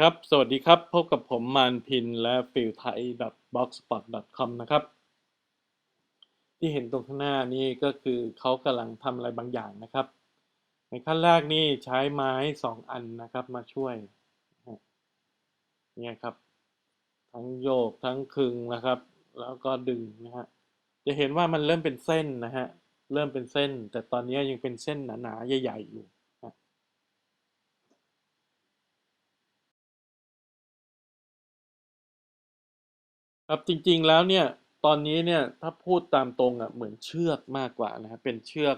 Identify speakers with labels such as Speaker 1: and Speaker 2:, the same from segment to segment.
Speaker 1: ครับ สวัสดีครับ พบกับผมมานพินและฟิลไทย blogspot.com นะครับ ที่เห็นตรงข้างหน้านี่ก็คือเขากำลังทำอะไรบางอย่างนะครับ ในขั้นแรกนี่ใช้ไม้สองอันนะครับมาช่วย เนี่ยครับ ทั้งโยกทั้งคึงนะครับ แล้วก็ดึงนะฮะ จะเห็นว่ามันเริ่มเป็นเส้นนะฮะ เริ่มเป็นเส้น แต่ตอนนี้ยังเป็นเส้นหนาๆใหญ่ ๆ อยู่ ครับจริงๆแล้วเนี่ยตอนนี้เนี่ยถ้าพูดตามตรงอะเหมือนเชือกมากกว่านะฮะเป็นเชือก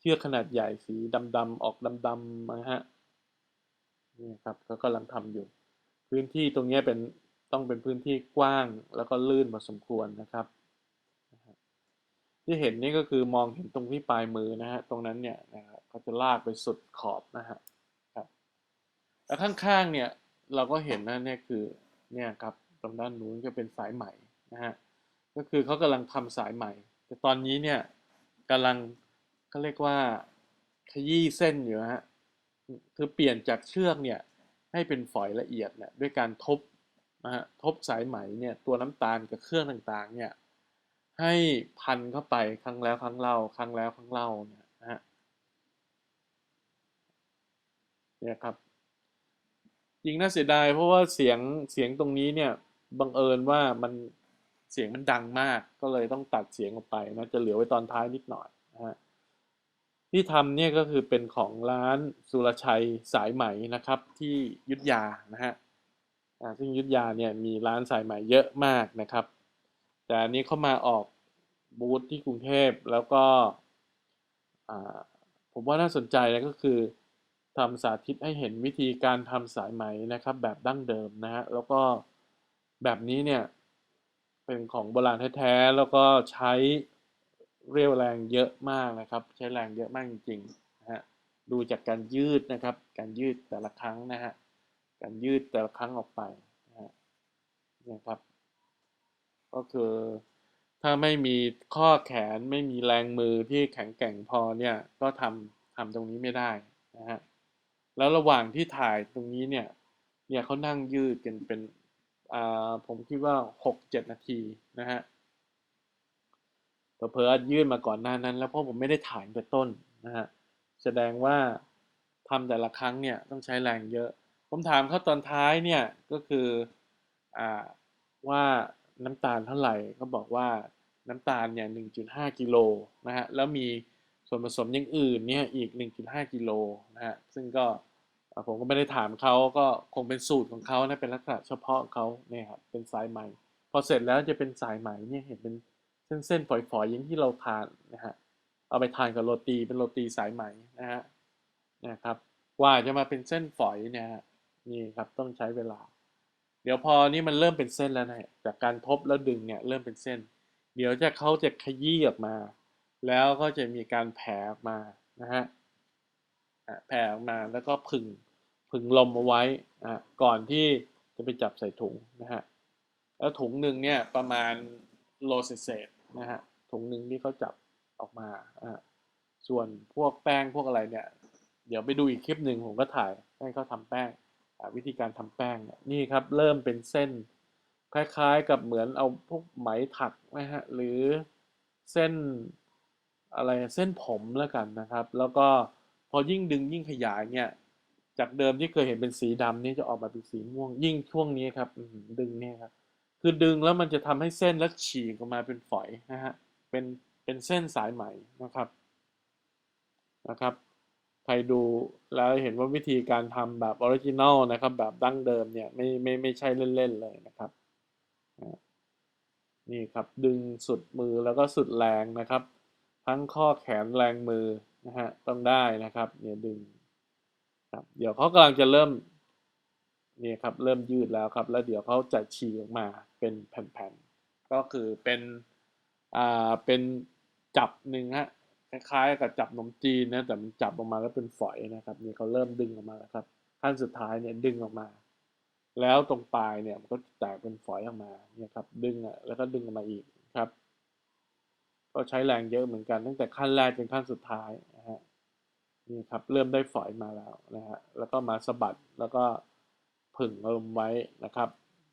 Speaker 1: เชือกขนาดใหญ่สีดำๆออกดำๆนะฮะนี่ครับก็กำลังทำอยู่ พื้นที่ตรงนี้เป็นต้องเป็นพื้นที่กว้างแล้วก็ลื่นพอสมควรนะครับ ที่เห็นนี่ก็คือมองเห็นตรงที่ปลายมือนะฮะตรงนั้นเนี่ยนะครับเขาจะลากไปสุดขอบนะฮะครับแล้วข้างๆเนี่ยเราก็เห็นนะเนี่ยคือเนี่ยครับ รงด้านนู้นก็เป็นสายใหม่นะฮะก็คือเขากำลังทำสายใหม่ แต่ตอนนี้เนี่ยกำลังเขาเรียกว่าขยี้เส้นอยู่ฮะคือเปลี่ยนจากเชือกเนี่ยให้เป็นฝอยละเอียดเนี่ยด้วยการทบนะฮะทบสายไหมเนี่ยตัวน้ำตาลกับเครื่องต่างๆเนี่ยให้พันเข้าไปครั้งแล้วครั้งเล่าครั้งแล้วครั้งเล่าเนี่ยนะฮะเนี่ยครับจริงน่าเสียดายเพราะว่าเสียงเสียงตรงนี้เนี่ย บังเอิญว่ามันเสียงมันดังมากก็เลยต้องตัดเสียงออกไปนะจะเหลือไว้ตอนท้ายนิดหน่อยนะฮะที่ทำเนี่ยก็คือเป็นของร้านสุรชัยสายไหมนะครับที่ยุทธยานะฮะซึ่งยุทธยาเนี่ยมีร้านสายไหมเยอะมากนะครับ แต่อันนี้เข้ามาออกบูธที่กรุงเทพแล้วก็ผมว่าน่าสนใจนะก็คือทำสาธิตให้เห็นวิธีการทำสายไหมนะครับแบบดั้งเดิมนะฮะแล้วก็ แบบนี้เนี่ย เป็นของโบราณแท้ๆแล้วก็ใช้เรียวแรงเยอะมากนะครับ ใช้แรงเยอะมากจริงๆนะฮะดูจากการยืดนะครับ การยืดแต่ละครั้งนะฮะการยืดแต่ละครั้งออกไปนะฮะนะครับ ก็คือถ้าไม่มีข้อแขนไม่มีแรงมือที่แข็งแกร่งพอเนี่ย ก็ทำทำตรงนี้ไม่ได้นะฮะแล้วระหว่างที่ถ่ายตรงนี้เนี่ยเนี่ยเขานั่งยืดกันเป็น ผมคิดว่าหกเจ็ดนาทีนะฮะเพอๆยื่นมาก่อนหน้านั้น แล้วเพราะผมไม่ได้ถ่ายแต่ต้นนะฮะแสดงว่าทำแต่ละครั้งเนี่ยต้องใช้แรงเยอะ ผมถามเขาตอนท้ายเนี่ยก็คืออว่าน้ำตาลเท่าไหร่ก็บอกว่าน้ำตาลเนี่ย1.5กิโลนะฮะแล้วมีส่วนผสมอย่างอื่นเนี่ยอีก 1.5กิโลนะฮะซึ่งก็ ผมก็ไม่ได้ถามเขาก็คงเป็นสูตรของเขานะเป็นลักษณะเฉพาะเขาเนี่ยครับเป็นสายไหมพอเสร็จแล้วจะเป็นสายไหมเนี่ยเห็นเป็นเส้นๆฝอยๆอย่างที่เราทานนะฮะเอาไปทานกับโรตีเป็นโรตีสายไหมนะฮะนะครับว่าจะมาเป็นเส้นฝอยเนี่ยนี่ครับต้องใช้เวลา เดี๋ยวพอนี่มันเริ่มเป็นเส้นแล้วนะจากการทบแล้วดึงเนี่ยเริ่มเป็นเส้น เดี๋ยวจะเขาจะขยี้ออกมา แล้วก็จะมีการแผ่ออกมานะฮะแผ่ออกมาแล้วก็พึ่ง ผึ่งลมเอาไว้นะก่อนที่จะไปจับใส่ถุงนะฮะแล้วถุงหนึ่งเนี่ยประมาณโลเศษนะฮะถุงหนึ่งที่เขาจับออกมาอ่าส่วนพวกแป้งพวกอะไรเนี่ย เดี๋ยวไปดูอีกคลิปหนึ่งผมก็ถ่ายให้เขาทำแป้งวิธีการทำแป้งเนี่ยนี่ครับเริ่มเป็นเส้น คล้ายๆกับเหมือนเอาพวกไหมถักนะฮะหรือเส้นอะไรเส้นผมแล้วกันนะครับ แล้วก็พอยิ่งดึงยิ่งขยายเนี่ย จากเดิมที่เคยเห็นเป็นสีดำนี่จะออกมาเป็นสีม่วง ยิ่งช่วงนี้ครับดึงเนี่ยครับ คือดึงแล้วมันจะทำให้เส้นแล้วฉีกออกมาเป็นฝอยนะฮะเป็นเป็นเส้นสายไหมนะครับนะครับใครดูแล้วเห็นว่าวิธีการทำแบบออริจินอลนะครับ แบบดั้งเดิมเนี่ยไม่ไม่ไม่ใช่เล่นๆเลยนะครับนี่ครับดึงสุดมือแล้วก็สุดแรงนะครับ ทั้งข้อแขนแรงมือนะฮะต้องได้นะครับเนี่ยดึง ครับ เดี๋ยวเขากำลังจะเริ่มนี่ครับเริ่มยืดแล้วครับ แล้วเดี๋ยวเขาจะฉีกออกมาเป็นแผ่นๆ ก็คือเป็นอ่าเป็นจับหนึ่งฮะคล้ายๆกับจับนมจีนนะแต่มันจับออกมาแล้วเป็นฝอยนะครับนี่เขาเริ่มดึงออกมาแล้วครับขั้นสุดท้ายเนี่ยดึงออกมา แล้วตรงปลายเนี่ยมันก็แตกเป็นฝอยออกมาเนี่ยครับดึงอะแล้วก็ดึงออกมาอีกครับ ก็ใช้แรงเยอะเหมือนกัน ตั้งแต่ขั้นแรกจนขั้นสุดท้ายนะฮะ นี่ครับเริ่มได้ฝอยมาแล้วนะฮะแล้วก็มาสะบัดแล้วก็ผึ่งลมไว้นะครับ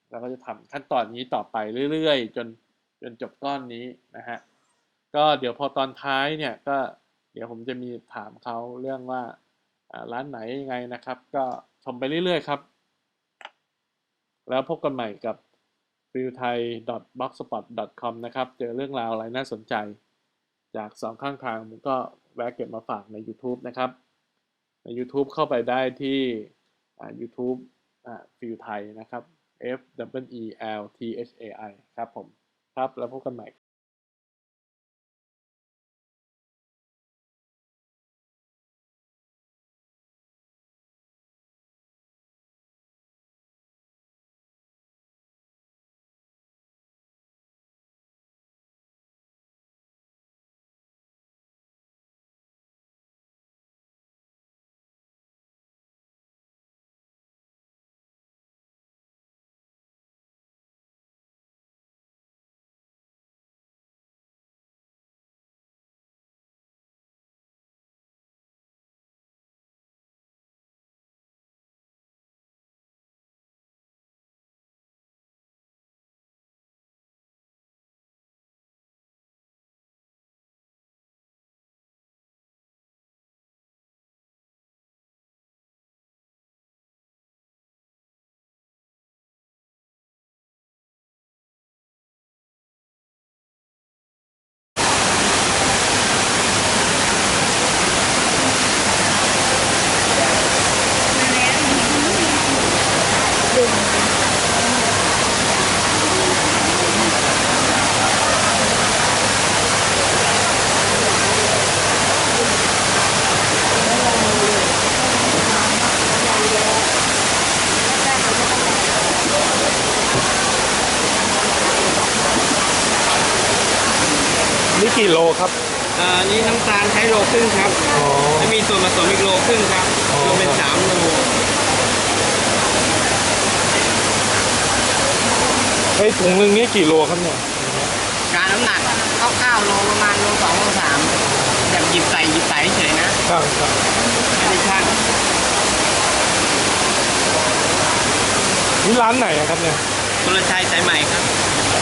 Speaker 1: แล้วก็จะทำขั้นตอนนี้ต่อไปเรื่อยๆ จนจนจบก้อนนี้นะฮะก็เดี๋ยวพอตอนท้ายเนี่ยก็เดี๋ยวผมจะมีถามเขาเรื่องว่าร้านไหนยังไงนะครับ ก็ชมไปเรื่อยๆครับ แล้วพบกันใหม่กับ f i e l t h a i b l o g s p o t com นะครับ เจอเรื่องราวอะไรน่าสนใจ จากสองข้างทางผมก็แวะเก็บมาฝากใน YouTube นะครับ ใน YouTube เข้าไปได้ที่ YouTube อ่า f i e l t h a i นะครับ F W E L T H A I ครับผม ครับ แล้วพบกันใหม่
Speaker 2: นี่ กี่โลครับ
Speaker 3: อ่านี่น้ำตาลใช้โลครึ่งครับ
Speaker 2: อ๋อ
Speaker 3: จะมีส่วนผสมอีกโลครึ่งครับ
Speaker 2: อ๋อ
Speaker 3: รวมเป็นสามโล
Speaker 2: ไอ้ถุงหนึ่งนี่กี่โลครับเนี่ย
Speaker 3: การน้ำหนักคร่าวๆโลประมาณโลสองโลสามแบบหยิบใส่หยิบใส่เฉยๆนะ ครับ
Speaker 2: ครับ
Speaker 3: ไม่ได้ช่าง
Speaker 2: นี่ร้านไหนอะครับเนี่ย
Speaker 3: สุรชัยสายใหม่ครับ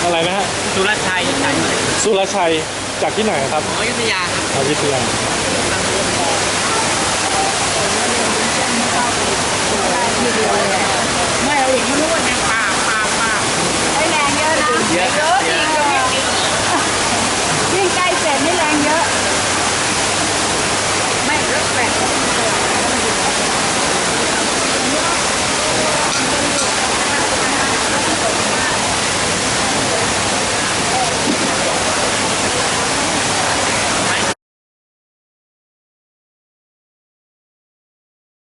Speaker 2: อะไรนะฮะ
Speaker 3: สุรชัยสายใหม่
Speaker 2: สุรชัย จากที่ไหนครับ
Speaker 3: ของอยุธยาครับ
Speaker 2: อยุธยา